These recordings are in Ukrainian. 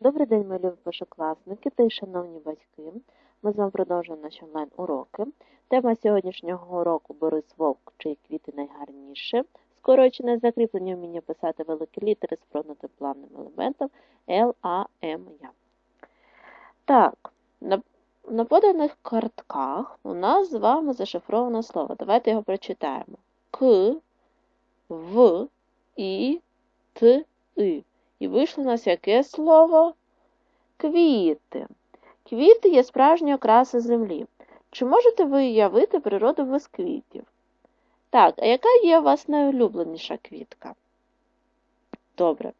Добрий день, мої першокласники та й шановні батьки. Ми з вами продовжуємо наші онлайн-уроки. Тема сьогоднішнього уроку Борис Вовк, чиї квіти найгарніше. Скорочене закріплення вміння писати великі літери з прогнутим плавним елементом Л, А, М, Я. Так, на, на поданих картках у нас з вами зашифровано слово. Давайте його прочитаємо. К, В, І, Т, И. І вийшло у нас яке слово? Квіти. Квіти є справжні окраси землі. Чи можете ви уявити природу без квітів? Так, а яка є у вас найулюбленіша квітка? Добре.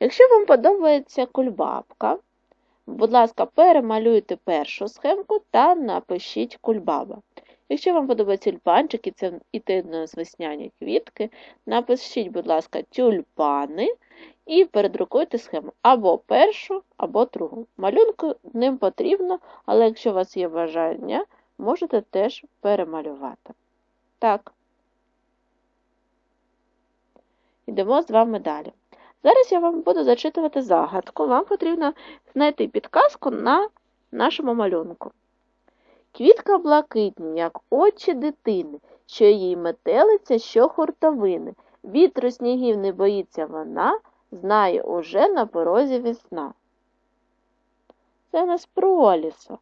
Якщо вам подобається кульбабка, будь ласка, перемалюйте першу схемку та напишіть кульбаба. Якщо вам подобаються тюльпанчики, це і весняні квітки, напишіть, будь ласка, тюльпани і передрукуйте схему або першу, або другу. Малюнку ним потрібно, але якщо у вас є бажання, можете теж перемалювати. Так. Йдемо з вами далі. Зараз я вам буду зачитувати загадку. Вам потрібно знайти підказку на нашому малюнку. Квітка блакитні, як очі дитини, що їй метелиться, що хуртовини. Вітру снігів не боїться вона, знає уже на порозі весна. Це нас пролісок.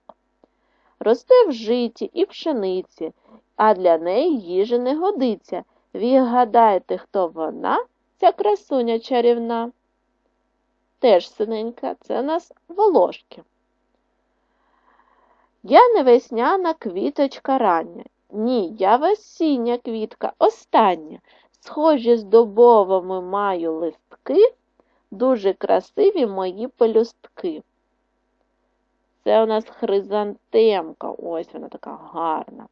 Росте в житі і пшениці, а для неї їжі не годиться. Відгадайте, хто вона, ця красуня чарівна. Теж синенька, це нас волошки. Я не весняна квіточка рання. Ні, я весіння квітка остання. Схожі з добовими маю листки, дуже красиві мої пелюстки. Це у нас хризантемка, ось вона така гарна.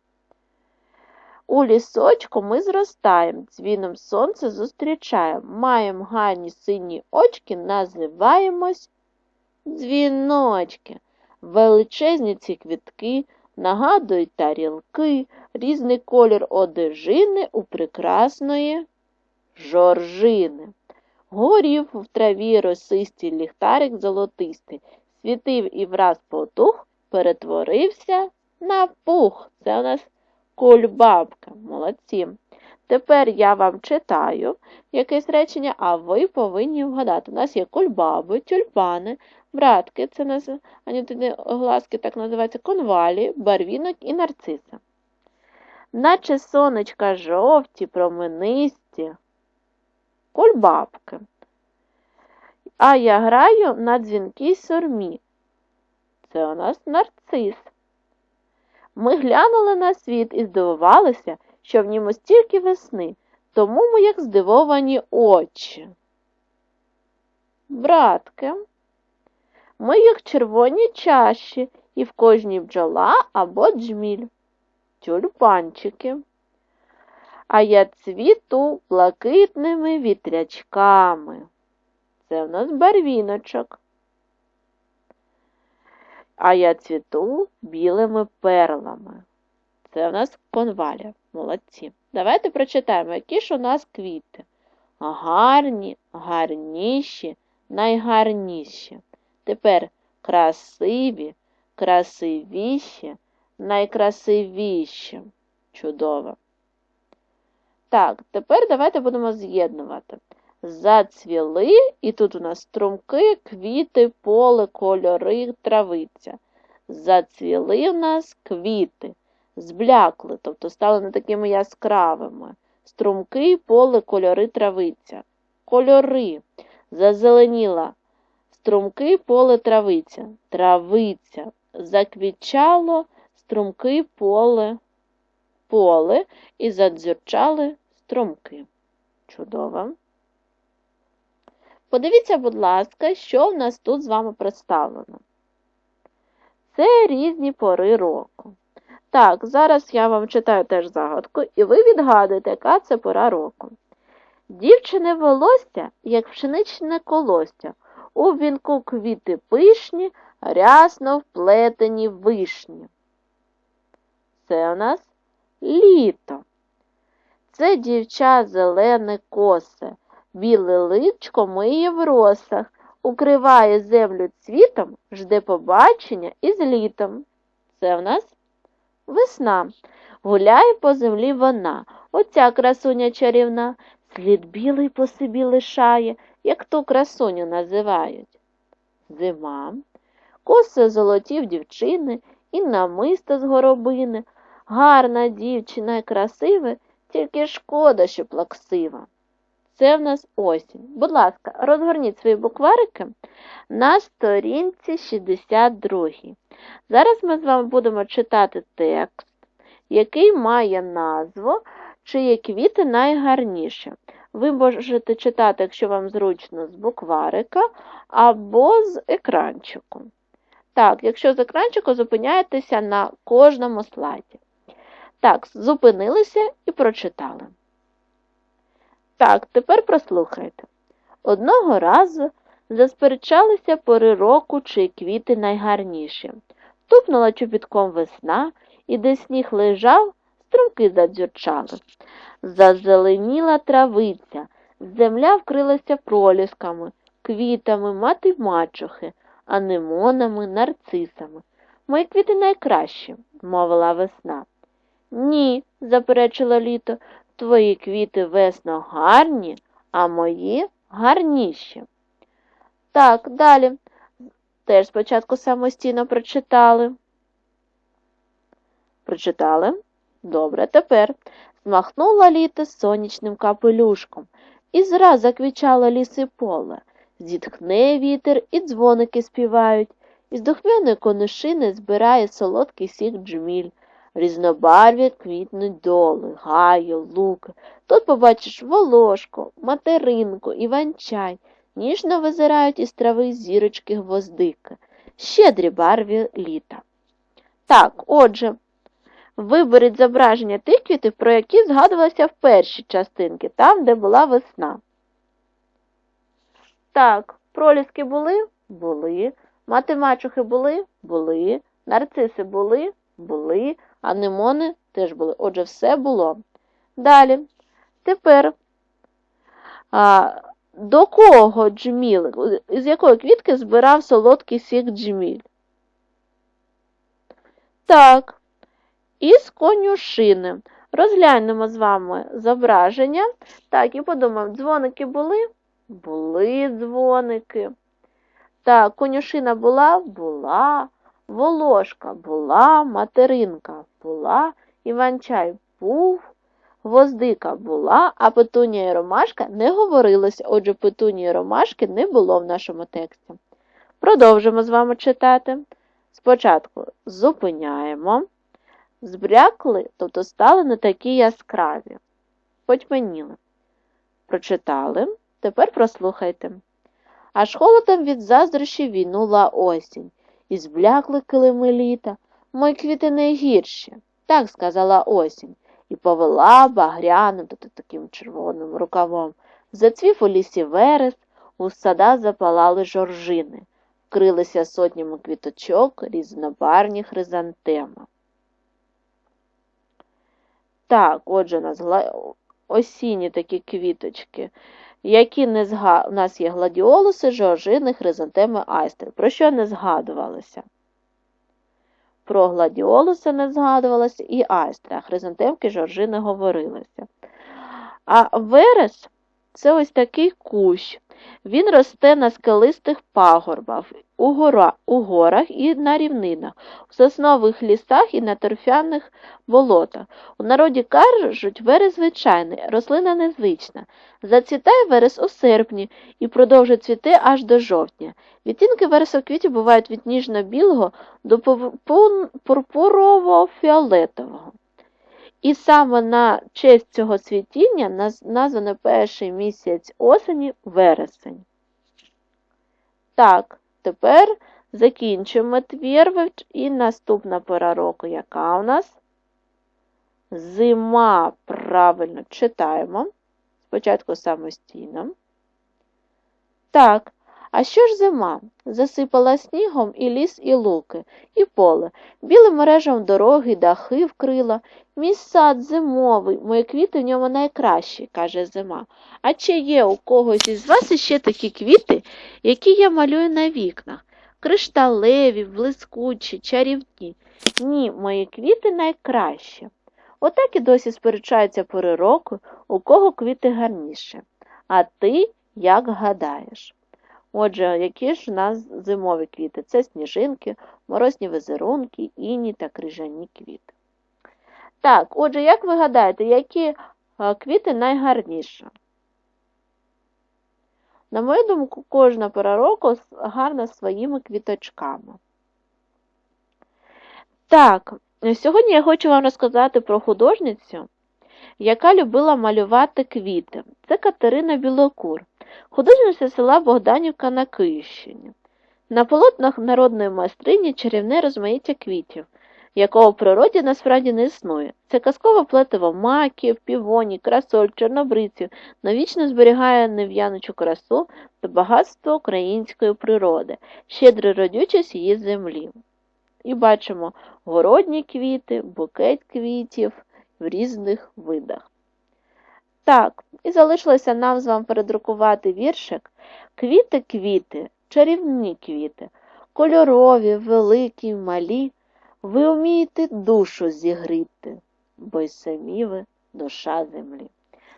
У лісочку ми зростаємо, дзвіном сонце зустрічаємо. Маємо гарні сині очки, називаємось дзвіночки. Величезні ці квітки нагадують тарілки, різний колір одежини у прекрасної жоржини. Горів в траві росистий ліхтарик золотистий, світив і враз потух, перетворився на пух. Це у нас кульбабка. Молодці. Тепер я вам читаю якесь речення, а ви повинні вгадати. У нас є кульбаби, тюльпани, братки, це у нас, глазки так називаються, конвалі, барвінок і нарциса. Наче сонечка жовті, променисті, кульбабки. А я граю на дзвінкій сурмі. Це у нас нарцис. Ми глянули на світ і здивувалися, що в ньому стільки весни, тому ми як здивовані очі. Братки, ми як червоні чаші, і в кожній бджола або джміль, тюльпанчики. А я цвіту блакитними вітрячками. Це в нас барвіночок. А я цвіту білими перлами. Це в нас конваля. Молодці. Давайте прочитаємо, які ж у нас квіти. Гарні, гарніші, найгарніші. Тепер красиві, красивіші, найкрасивіші. Чудово. Так, тепер давайте будемо з'єднувати. Зацвіли, і тут у нас струмки, квіти, поле, кольори, травиця. Зацвіли у нас квіти зблякли, тобто стали не такими яскравими. Струмки, поле, кольори, травиця. Кольори. Зазеленіла. Струмки, поле, травиця. Травиця. Заквічало струмки, поле, поле і задзюрчали струмки. Чудово. Подивіться, будь ласка, що в нас тут з вами представлено. Це різні пори року. Так, зараз я вам читаю теж загадку, і ви відгадуєте, яка це пора року. Дівчине волосся, як пшеничне колостя, у вінку квіти пишні, рясно вплетені вишні. Це у нас літо. Це дівча зелене косе, біле личко миє в росах, укриває землю цвітом, жде побачення із літом. Це в нас весна. Гуляє по землі вона, оця красуня чарівна, слід білий по собі лишає, як ту красуню називають. Зима, коси золоті в дівчини і намисто з горобини. Гарна дівчина і красива, тільки шкода, що плаксива. Це в нас осінь. Будь ласка, розгорніть свої букварики на сторінці 62. Зараз ми з вами будемо читати текст, який має назву чиї квіти найгарніші. Ви можете читати, якщо вам зручно, з букварика або з екранчику. Так, якщо з екранчику, зупиняєтеся на кожному слайді. Так, зупинилися і прочитали. Так, тепер прослухайте. Одного разу засперечалися пори року, чи квіти найгарніші. Тупнула чобітком весна, і де сніг лежав, струмки задзюрчали. Зазеленіла травиця, земля вкрилася пролісками, квітами мати мачухи, анемонами, нарцисами. Мої квіти найкращі, мовила весна. Ні, заперечило літо, твої квіти весно гарні, а мої гарніші. Так, далі. Теж спочатку самостійно прочитали. Прочитали? Добре, тепер змахнула літо сонячним капелюшком, і зраз заквічало ліси поле. Зітхне вітер, і дзвоники співають, із духмяної конишини збирає солодкий сік джміль. Різнобарв'я квітнуть доли, гаї, луки. Тут побачиш волошку, материнку, іван-чай, ніжно визирають із трави зірочки гвоздики, щедрі барві літа. Так, отже, виберіть зображення тих квітів, про які згадувалося в першій частинці, там, де була весна. Так, проліски були? Були. Мати мачухи були? Були. Нарциси були? Були. Анемони теж були. Отже, все було. Далі. Тепер а, до кого джміл? Із якої квітки збирав солодкий сік джміль? Так, із конюшини. Розглянемо з вами зображення. Так, і подумаємо, дзвоники були? Були дзвоники. Так, конюшина була? Була. Волошка була, материнка була, Іванчай був, гвоздика була, а петунія і ромашка не говорилося, отже, петунії і ромашки не було в нашому тексті. Продовжимо з вами читати. Спочатку зупиняємо, збрякли, тобто стали не такі яскраві. Потьманіли. Прочитали, тепер прослухайте. Аж холодом від заздрощі війнула осінь і зблякли килими літа, мої квіти найгірші, так сказала осінь, і повела багряним та таким червоним рукавом. Зацвів у лісі верес, у сада запалали жоржини, вкрилися сотнями квіточок різнобарні хризантеми. Так, отже, у нас осінні такі квіточки які не зга... у нас є гладіолуси, жоржини, хризантеми, айстри. Про що не згадувалося? Про гладіолуси не згадувалося і айстри, а хризантемки жоржини говорилися. А верес це ось такий кущ. Він росте на скалистих пагорбах, у, гора, у горах і на рівнинах, у соснових лісах і на торфяних болотах. У народі кажуть, верес звичайний, рослина незвична. Зацвітає верес у серпні і продовжує цвіти аж до жовтня. Відтінки вересоквітів бувають від ніжно-білого до пурпурово-фіолетового. І саме на честь цього цвітіння названо перший місяць осені вересень. Так, тепер закінчуємо твір і наступна пора року, яка у нас? Зима. Правильно читаємо. Спочатку самостійно. Так, А що ж зима? Засипала снігом і ліс, і луки, і поле, білим мережем дороги, дахи вкрила. Мій сад зимовий, мої квіти в ньому найкращі, каже зима. А чи є у когось із вас іще такі квіти, які я малюю на вікнах? Кришталеві, блискучі, чарівні. Ні, мої квіти найкращі. Отак і досі сперечаються пори року, у кого квіти гарніше. А ти як гадаєш? Отже, які ж у нас зимові квіти? Це сніжинки, морозні візерунки, іні та крижані квіти. Так, отже, як ви гадаєте, які е, квіти найгарніші? На мою думку, кожна пора року гарна своїми квіточками. Так, сьогодні я хочу вам розказати про художницю, яка любила малювати квіти. Це Катерина Білокур, художниця села Богданівка на Київщині. На полотнах народної майстрині чарівне розмаїття квітів, якого в природі насправді не існує. Це казкове плетиво маків, півоній, красоль, чорнобриців, навічно зберігає нев'янучу красу та багатство української природи, щедру родючість її землі. І бачимо городні квіти, букет квітів в різних видах. Так, і залишилося нам з вами передрукувати віршик Квіти-квіти, чарівні квіти, кольорові, великі, малі, ви вмієте душу зігріти, бо й самі ви душа землі.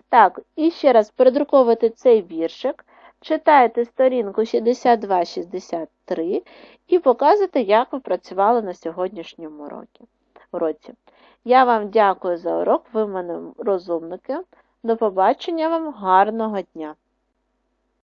Так, і ще раз передруковуйте цей віршик, читайте сторінку 62-63 і показуйте, як ви працювали на сьогоднішньому році. уроці. Я вам дякую за урок, ви в мене розумники. До побачення вам, гарного дня!